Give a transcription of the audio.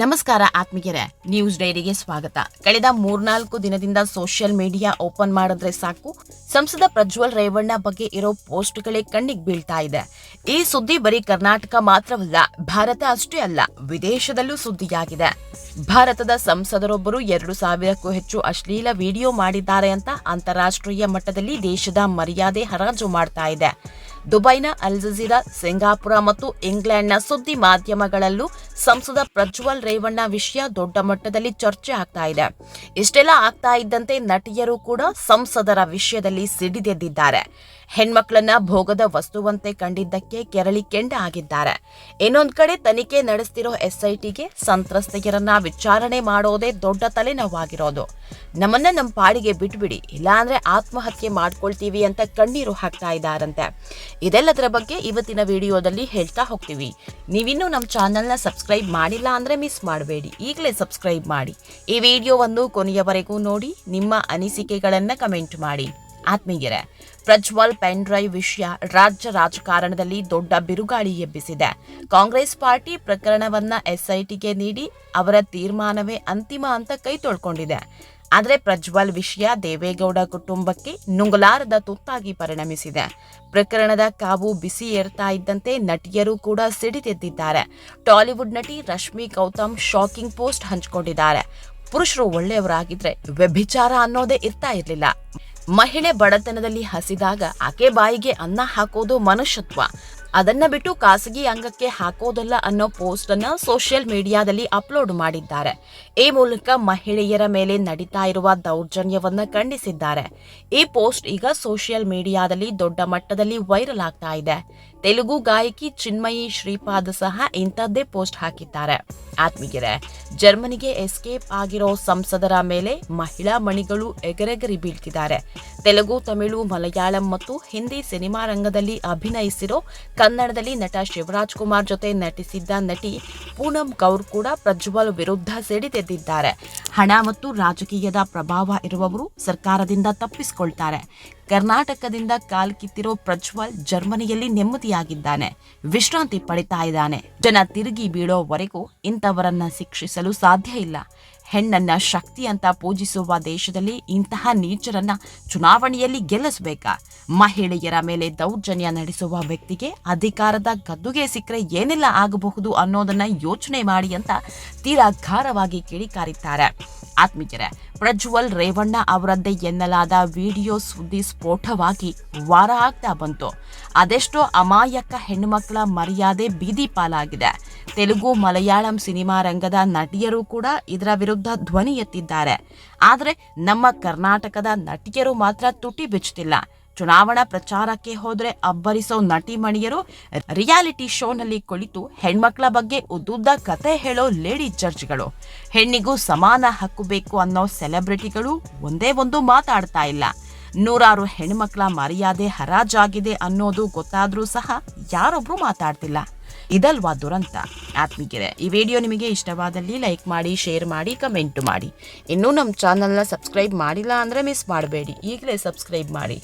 ನಮಸ್ಕಾರ ಆತ್ಮೀಯರೇ ನ್ಯೂಸ್ ಡೈರಿಗೆ ಸ್ವಾಗತ. ಕಳೆದ ಮೂರ್ನಾಲ್ಕು ದಿನದಿಂದ ಸೋಷಿಯಲ್ ಮೀಡಿಯಾ ಓಪನ್ ಮಾಡಿದ್ರೆ ಸಾಕು. ಸಂಸದ ಪ್ರಜ್ವಲ್ ರೇವಣ್ಣ ಬಗ್ಗೆ ಇರೋ ಪೋಸ್ಟ್ಗಳೇ ಕಣ್ಣಿಗೆ ಬೀಳ್ತಾ ಇದೆ. ಈ ಸುದ್ದಿ ಬರೀ ಕರ್ನಾಟಕ ಮಾತ್ರವಲ್ಲ, ಭಾರತ ಅಷ್ಟೇ ಅಲ್ಲ, ವಿದೇಶದಲ್ಲೂ ಸುದ್ದಿಯಾಗಿದೆ. ಭಾರತದ ಸಂಸದರೊಬ್ಬರು ಎರಡು ಸಾವಿರಕ್ಕೂ ಹೆಚ್ಚು ಅಶ್ಲೀಲ ವಿಡಿಯೋ ಮಾಡಿದ್ದಾರೆ ಅಂತ ಅಂತಾರಾಷ್ಟ್ರೀಯ ಮಟ್ಟದಲ್ಲಿ ದೇಶದ ಮರ್ಯಾದೆ ಹರಾಜು ಮಾಡ್ತಾ ಇದೆ. ದುಬೈನ ಅಲ್ ಜಜೀರಾ ಸಿಂಗಾಪುರ ಮತ್ತು ಇಂಗ್ಲೆಂಡ್ನ ಸುದ್ದಿ ಮಾಧ್ಯಮಗಳಲ್ಲೂ ಸಂಸದ ಪ್ರಜ್ವಲ್ ರೇವಣ್ಣ ವಿಷಯ ದೊಡ್ಡ ಮಟ್ಟದಲ್ಲಿ ಚರ್ಚೆ ಆಗ್ತಾ ಇದೆ. ಇಷ್ಟೆಲ್ಲ ಆಗ್ತಾ ಇದ್ದಂತೆ ನಟಿಯರು ಕೂಡ ಸಂಸದರ ವಿಷಯದಲ್ಲಿ ಸಿಡಿದೆದ್ದಿದ್ದಾರೆ. ಹೆಣ್ಮಕ್ಳನ್ನ ಭೋಗದ ವಸ್ತುವಂತೆ ಕಂಡಿದ್ದಕ್ಕೆ ಕೆರಳಿ ಕೆಂಡ ಆಗಿದ್ದಾರೆ. ಇನ್ನೊಂದು ಕಡೆ ತನಿಖೆ ನಡೆಸ್ತಿರೋ ಎಸ್ಐಟಿಗೆ ಸಂತ್ರಸ್ತೆಯರನ್ನ ವಿಚಾರಣೆ ಮಾಡೋದೇ ದೊಡ್ಡ ತಲೆನೋವಾಗಿರೋದು. ನಮ್ಮನ್ನ ನಮ್ಮ ಪಾಡಿಗೆ ಬಿಟ್ಬಿಡಿ, ಇಲ್ಲಾಂದ್ರೆ ಆತ್ಮಹತ್ಯೆ ಮಾಡ್ಕೊಳ್ತೀವಿ ಅಂತ ಕಣ್ಣೀರು ಹಾಕ್ತಾ ಇದ್ದಾರಂತೆ. ಇದೆಲ್ಲದರ ಬಗ್ಗೆ ಇವತ್ತಿನ ವಿಡಿಯೋದಲ್ಲಿ ಹೇಳ್ತಾ ಹೋಗ್ತೀವಿ. ನೀವಿನ್ನೂ ನಮ್ಮ ಚಾನಲ್ನ ಸಬ್ಸ್ಕ್ರೈಬ್ ಮಾಡಿಲ್ಲ ಅಂದರೆ ಮಿಸ್ ಮಾಡಬೇಡಿ. ಈಗಲೇ ಸಬ್ಸ್ಕ್ರೈಬ್ ಮಾಡಿ. ಈ ವಿಡಿಯೋವನ್ನು ಕೊನೆಯವರೆಗೂ ನೋಡಿ, ನಿಮ್ಮ ಅನಿಸಿಕೆಗಳನ್ನು ಕಮೆಂಟ್ ಮಾಡಿ. ಆತ್ಮೀಯರೇ, ಪ್ರಜ್ವಲ್ ಪೆನ್ ಡ್ರೈವ್ ವಿಷಯ ರಾಜ್ಯ ರಾಜಕಾರಣದಲ್ಲಿ ದೊಡ್ಡ ಬಿರುಗಾಳಿ ಎಬ್ಬಿಸಿದೆ. ಕಾಂಗ್ರೆಸ್ ಪಾರ್ಟಿ ಪ್ರಕರಣವನ್ನ ಎಸ್ಐಟಿಗೆ ನೀಡಿ ಅವರ ತೀರ್ಮಾನವೇ ಅಂತಿಮ ಅಂತ ಕೈ ತೊಳ್ಕೊಂಡಿದೆ. ಆದರೆ ಪ್ರಜ್ವಲ್ ವಿಷಯ ದೇವೇಗೌಡ ಕುಟುಂಬಕ್ಕೆ ನುಂಗಲಾರದ ತುತ್ತಾಗಿ ಪರಿಣಮಿಸಿದೆ. ಪ್ರಕರಣದ ಕಾವು ಬಿಸಿ ಏರ್ತಾ ಇದ್ದಂತೆ ನಟಿಯರು ಕೂಡ ಸಿಡಿದೆದ್ದಿದ್ದಾರೆ. ಟಾಲಿವುಡ್ ನಟಿ ರಶ್ಮಿ ಗೌತಮ್ ಶಾಕಿಂಗ್ ಪೋಸ್ಟ್ ಹಂಚಿಕೊಂಡಿದ್ದಾರೆ. ಪುರುಷರು ಒಳ್ಳೆಯವರಾಗಿದ್ರೆ ವ್ಯಭಿಚಾರ ಅನ್ನೋದೇ ಇರ್ತಾ ಇರಲಿಲ್ಲ. ಮಹಿಳೆ ಬಡತನದಲ್ಲಿ ಹಸಿದಾಗ ಆಕೆ ಬಾಯಿಗೆ ಅನ್ನ ಹಾಕೋದು ಮನುಷ್ಯತ್ವ. ಅದನ್ನ ಬಿಟ್ಟು ಖಾಸಗಿ ಅಂಗಕ್ಕೆ ಹಾಕೋದಲ್ಲ ಅನ್ನೋ ಪೋಸ್ಟ್ ಅನ್ನ ಸೋಷಿಯಲ್ ಮೀಡಿಯಾದಲ್ಲಿ ಅಪ್ಲೋಡ್ ಮಾಡಿದ್ದಾರೆ. ಈ ಮೂಲಕ ಮಹಿಳೆಯರ ಮೇಲೆ ನಡೀತಾ ಇರುವ ದೌರ್ಜನ್ಯವನ್ನ ಖಂಡಿಸಿದ್ದಾರೆ. ಈ ಪೋಸ್ಟ್ ಈಗ ಸೋಷಿಯಲ್ ಮೀಡಿಯಾದಲ್ಲಿ ದೊಡ್ಡ ಮಟ್ಟದಲ್ಲಿ ವೈರಲ್ ಆಗ್ತಾ ಇದೆ. ತೆಲುಗು ಗಾಯಕಿ ಚಿನ್ಮಯಿ ಶ್ರೀಪಾದ್ ಸಹ ಇಂಥದ್ದೇ ಪೋಸ್ಟ್ ಹಾಕಿದ್ದಾರೆ. ಆತ್ಮೀಯರೇ, ಜರ್ಮನಿಗೆ ಎಸ್ಕೇಪ್ ಆಗಿರೋ ಸಂಸದರ ಮೇಲೆ ಮಹಿಳಾ ಮಣಿಗಳು ಎಗರೆಗರಿ ಬೀಳ್ತಿದ್ದಾರೆ. ತೆಲುಗು, ತಮಿಳು, ಮಲಯಾಳಂ ಮತ್ತು ಹಿಂದಿ ಸಿನಿಮಾ ರಂಗದಲ್ಲಿ ಅಭಿನಯಿಸಿರೋ ಕನ್ನಡದಲ್ಲಿ ನಟ ಶಿವರಾಜ್ ಕುಮಾರ್ ಜೊತೆ ನಟಿಸಿದ್ದ ನಟಿ ಪೂನಂ ಕೌರ್ ಕೂಡ ಪ್ರಜ್ವಲ್ ವಿರುದ್ಧ ಸಿಡಿದೆದ್ದಿದ್ದಾರೆ ಹಣ ಮತ್ತು ರಾಜಕೀಯದ ಪ್ರಭಾವ ಇರುವವರು ಸರ್ಕಾರದಿಂದ ತಪ್ಪಿಸಿಕೊಳ್ತಾರೆ. ಕರ್ನಾಟಕದಿಂದ ಕಾಲ್ ಕಿತ್ತಿರೋ ಪ್ರಜ್ವಲ್ ಜರ್ಮನಿಯಲ್ಲಿ ನೆಮ್ಮದಿಯಾಗಿದ್ದಾನೆ. ವಿಶ್ರಾಂತಿ ಪಡಿತಾ ಇದ್ದಾನೆ. ಜನ ತಿರುಗಿ ಬೀಳೋವರೆಗೂ ಇಂಥವರನ್ನ ಶಿಕ್ಷಿಸಲು ಸಾಧ್ಯ ಇಲ್ಲ. ಹೆಣ್ಣನ್ನ ಶಕ್ತಿ ಅಂತ ಪೂಜಿಸುವ ದೇಶದಲ್ಲಿ ಇಂತಹ ನೀಚರನ್ನ ಚುನಾವಣೆಯಲ್ಲಿ ಗೆಲ್ಲಿಸಬೇಕಾ? ಮಹಿಳೆಯರ ಮೇಲೆ ದೌರ್ಜನ್ಯ ನಡೆಸುವ ವ್ಯಕ್ತಿಗೆ ಅಧಿಕಾರದ ಗದ್ದುಗೆ ಸಿಕ್ಕರೆ ಏನೆಲ್ಲ ಆಗಬಹುದು ಅನ್ನೋದನ್ನ ಯೋಚನೆ ಮಾಡಿ ಅಂತ ತೀರಾ ಖಾರವಾಗಿ ಕಿಡಿಕಾರಿದ್ದಾರೆ. ಆತ್ಮೀಯರೇ, ಪ್ರಜ್ವಲ್ ರೇವಣ್ಣ ಅವರದ್ದೇ ಎನ್ನಲಾದ ವಿಡಿಯೋ ಸುದ್ದಿ ಸ್ಫೋಟವಾಗಿ ವಾರ ಆಗ್ತಾ ಬಂತು. ಅದೆಷ್ಟೋ ಅಮಾಯಕ ಹೆಣ್ಣುಮಕ್ಕಳ ಮರ್ಯಾದೆ ಬೀದಿ ಪಾಲಾಗಿದೆ. ತೆಲುಗು ಮಲಯಾಳಂ ಸಿನಿಮಾ ರಂಗದ ನಟಿಯರು ಕೂಡ ಇದರ ವಿರುದ್ಧ ಧ್ವನಿ ಎತ್ತಿದ್ದಾರೆ. ಆದರೆ ನಮ್ಮ ಕರ್ನಾಟಕದ ನಟಿಯರು ಮಾತ್ರ ತುಟಿ ಬಿಚ್ಚುತ್ತಿಲ್ಲ. ಚುನಾವಣಾ ಪ್ರಚಾರಕ್ಕೆ ಹೋದ್ರೆ ಅಬ್ಬರಿಸೋ ನಟಿಮಣಿಯರು ರಿಯಾಲಿಟಿ ಶೋನಲ್ಲಿ ಕುಳಿತು ಹೆಣ್ಮಕ್ಳ ಬಗ್ಗೆ ಉದ್ದುದ್ದ ಕತೆ ಹೇಳೋ ಲೇಡಿ ಜಡ್ಜ್ಗಳು. ಹೆಣ್ಣಿಗೂ ಸಮಾನ ಹಕ್ಕು ಬೇಕು ಅನ್ನೋ ಸೆಲೆಬ್ರಿಟಿಗಳು ಒಂದೇ ಒಂದು ಮಾತಾಡ್ತಾ ಇಲ್ಲ. ನೂರಾರು ಹೆಣ್ಮಕ್ಳ ಮರ್ಯಾದೆ ಹರಾಜಾಗಿದೆ ಅನ್ನೋದು ಗೊತ್ತಾದ್ರೂ ಸಹ ಯಾರೊಬ್ರು ಮಾತಾಡ್ತಿಲ್ಲ. ಇದಲ್ವಾ ದುರಂತ? ಆತ್ಮೀಗೆರೆ ಈ ವಿಡಿಯೋ ನಿಮಗೆ ಇಷ್ಟವಾದಲ್ಲಿ ಲೈಕ್ ಮಾಡಿ, ಶೇರ್ ಮಾಡಿ, ಕಮೆಂಟ್ ಮಾಡಿ. ಇನ್ನೂ ನಮ್ಮ ಚಾನಲ್ನ ಸಬ್ಸ್ಕ್ರೈಬ್ ಮಾಡಿಲ್ಲ ಅಂದರೆ ಮಿಸ್ ಮಾಡಬೇಡಿ. ಈಗಲೇ ಸಬ್ಸ್ಕ್ರೈಬ್ ಮಾಡಿ.